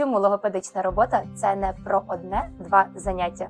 Чому логопедична робота це не про одне-два заняття?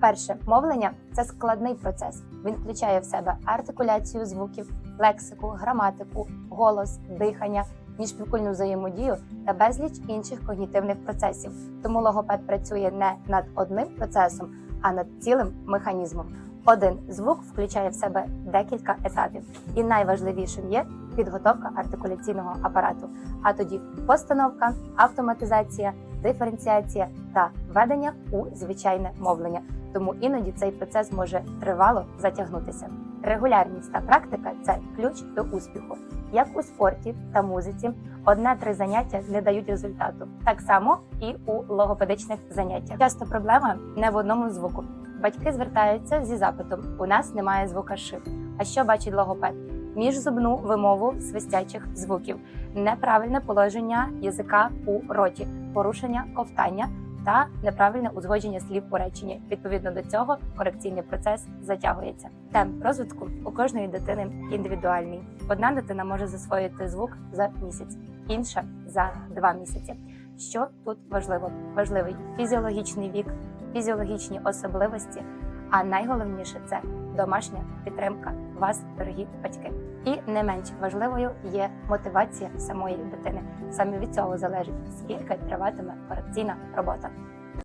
Перше, мовлення це складний процес. Він включає в себе артикуляцію звуків, лексику, граматику, голос, дихання, міжпівкульну взаємодію та безліч інших когнітивних процесів. Тому логопед працює не над одним процесом, а над цілим механізмом. Один звук включає в себе декілька етапів, і найважливішим є підготовка артикуляційного апарату, а тоді постановка, автоматизація, диференціація та введення у звичайне мовлення. Тому іноді цей процес може тривало затягнутися. Регулярність та практика це ключ до успіху. Як у спорті та музиці, одне-три заняття не дають результату. Так само і у логопедичних заняттях. Часто проблема не в одному звуку. Батьки звертаються зі запитом: у нас немає звука «ш». А що бачить логопед? Міжзубну вимову свистячих звуків, неправильне положення язика у роті, порушення ковтання та неправильне узгодження слів у реченні. Відповідно до цього корекційний процес затягується. Темп розвитку у кожної дитини індивідуальний. Одна дитина може засвоїти звук за місяць, інша за два місяці. Що тут важливо? Важливий фізіологічний вік, фізіологічні особливості, а найголовніше це домашня підтримка вас, дорогі батьки. І не менш важливою є мотивація самої дитини. Саме від цього залежить скільки триватиме корекційна робота.